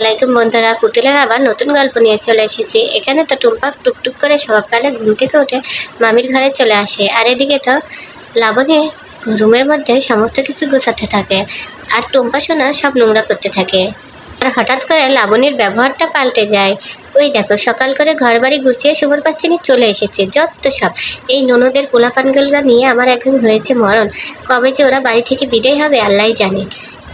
লাইকুম বন্ধুরা, পুতুলের আবার নতুন গল্প নিয়ে চলে এসেছি। এখানে তো টুম্পা টুকটুক করে সকালে ঘুম থেকে উঠে মামির ঘরে চলে আসে। আর এদিকে তো লাবণে রুমের মধ্যে সমস্ত কিছু গোছাতে থাকে। আর টুম্পা সোনা সব নোংরা করতে থাকে। আর হঠাৎ করে লাবণীর ব্যবহারটা পাল্টে যায়। ওই দেখো, সকাল করে ঘর বাড়ি গুছিয়ে সুবর পাচ্ছিনি চলে এসেছে, যত সব। এই ননদের পোলাপানগুলো নিয়ে আমার একদিন হয়েছে মরণ। কবে যে ওরা বাড়ি থেকে বিদায় হবে আল্লাহ জানে।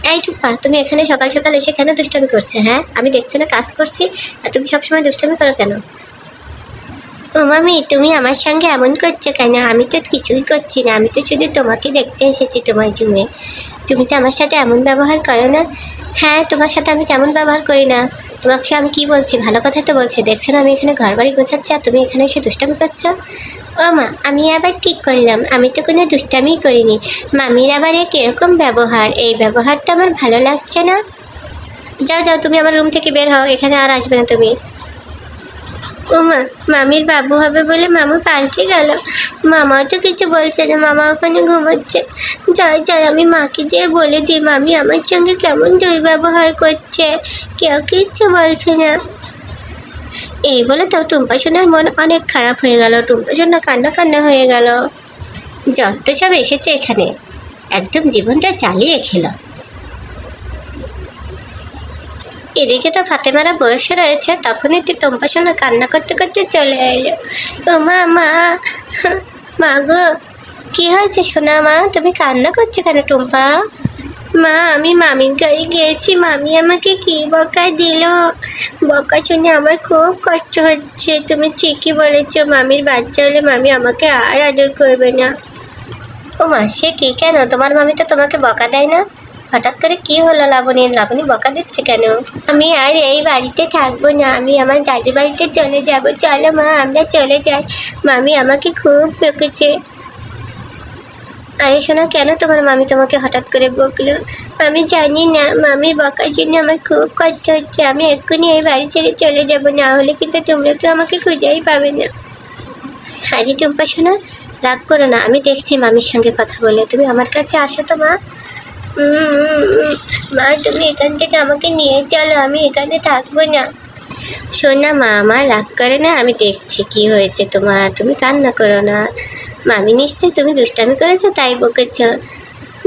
এই টুপা তুমি এখানে সকাল সকাল এসে কেন দুষ্টামি করছ হ্যাঁ? আমি দেখছি না, কাজ করছি, আর তুমি সবসময় দুষ্টামি করো কেন? ও মামি, তুমি আমার সঙ্গে এমন করছ কেন? আমি তো কিছুই করছি না। আমি তো শুধু তোমাকে দেখতে এসেছি তোমার জুমে তুমি তো আমার সাথে এমন ব্যবহার করো না। হ্যাঁ তোমার সাথে আমি কেমন ব্যবহার করি না। তোমাকে আমি কি বলছি? ভালো কথা তো বলছি। দেখছ না, আমি এখানে ঘর বাড়ি গোছাচ্ছি আর তুমি এখানে এসে দুষ্টামি করছ? ও মা, আমি আবার কি করলাম? আমি তো কোনো দুষ্টামিই করিনি। মামির আবার এ কীরকম ব্যবহার? এই ব্যবহারটা আমার ভালো লাগছে না। যাও যাও, তুমি আমার রুম থেকে বের হও। এখানে আর আসবে না তুমি। ও মা মামির বাবু হবে বলে মামু পাল্টে গেল। মামাও তো কিছু বলছে না, মামা ওখানে ঘুমাচ্ছে। যাই যাই, আমি মাকে যেয়ে বলে দিই, মামি আমার সঙ্গে কেমন দুর্ব্যবহার করছে? কেউ কিচ্ছু বলছে না। এই বলে তো টুম্পা সোনার মন অনেক খারাপ হয়ে গেল। টুম্পা সোনা কান্না কান্না হয়ে গেল। যত সব এসেছে এখানে, একদম জীবনটা চালিয়ে খেলো। এদিকে তো ফাতেমারা বয়সে রয়েছে, তখনই তুই টম্পা সোনা কান্না করতে করতে চলে এলো। ও মা মা মা গো, কী হয়েছে সোনা মা? তুমি কান্না করছ কেন টুম্পা? মা, আমি মামির গাড়ি গিয়েছি, মামি আমাকে কি বকা দিল? বকা শুনে আমার খুব কষ্ট হচ্ছে, তুমি ঠিকই বলেছ, মামির বাচ্চা হলে মামি আমাকে আর আদর করবে না। ও মা, সে কি কেন? তোমার মামি তো তোমাকে বকা দেয় না? হঠাৎ করে কি হলো লাবণী লাবণী বকা দিচ্ছে কেন? আমি আর এই বাড়িতে থাকব না। আমি আমার দাদু বাড়িতে চলে যাব। চলো মা, আমরা চলে যাই। মামি আমাকে খুব বকেছে। আরে শোনা, কেন তোমার মামি তোমাকে হঠাৎ করে বকলো? আমি জানি না। মামির বকার জন্য আমার খুব কষ্ট হচ্ছে। আমি এক্ষুনি এই বাড়ি ছেড়ে চলে যাব। না হলে কিন্তু তোমরা কেউ আমাকে খুঁজেই পাবে না। আরে টুম্পা শোনা, রাগ করো না। আমি দেখছি মামির সঙ্গে কথা বলে। তুমি আমার কাছে আসো তো মা। মা, তুমি এখান থেকে আমাকে নিয়ে চলো, আমি এখানে থাকব না। শোনা মা আমার রাগ করে না? আমি দেখছি কি হয়েছে তোমার। তুমি কান্না করো না। মামি, নিশ্চয়ই তুমি দুষ্টামি করেছ, তাই বকেছ।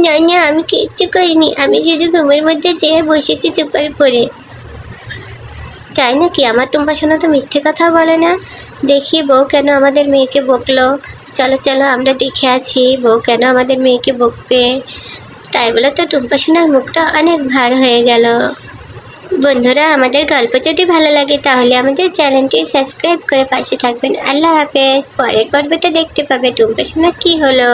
না না, আমি কিচ্ছু করিনি। আমি শুধু ঘুমের মধ্যে যেয়ে বসেছি চুপার পরে তাই নাকি? আমার টুম্পা শোনা তো মিথ্যে কথা বলে না। দেখি বউ কেন আমাদের মেয়েকে বকলো। চলো চলো, আমরা দেখে আছি বউ কেন আমাদের মেয়েকে বকবে? তাই বলে তো টুম্পা মুখটা অনেক ভার হয়ে গেল। বন্ধুরা, আমাদের গল্প যদি ভালো লাগে তাহলে আমাদের চ্যানেলটি সাবস্ক্রাইব করে পাশে থাকবেন। আল্লাহ হাফেজ। পরের পর্বতে দেখতে পাবে টুম্পা কি কী হলো।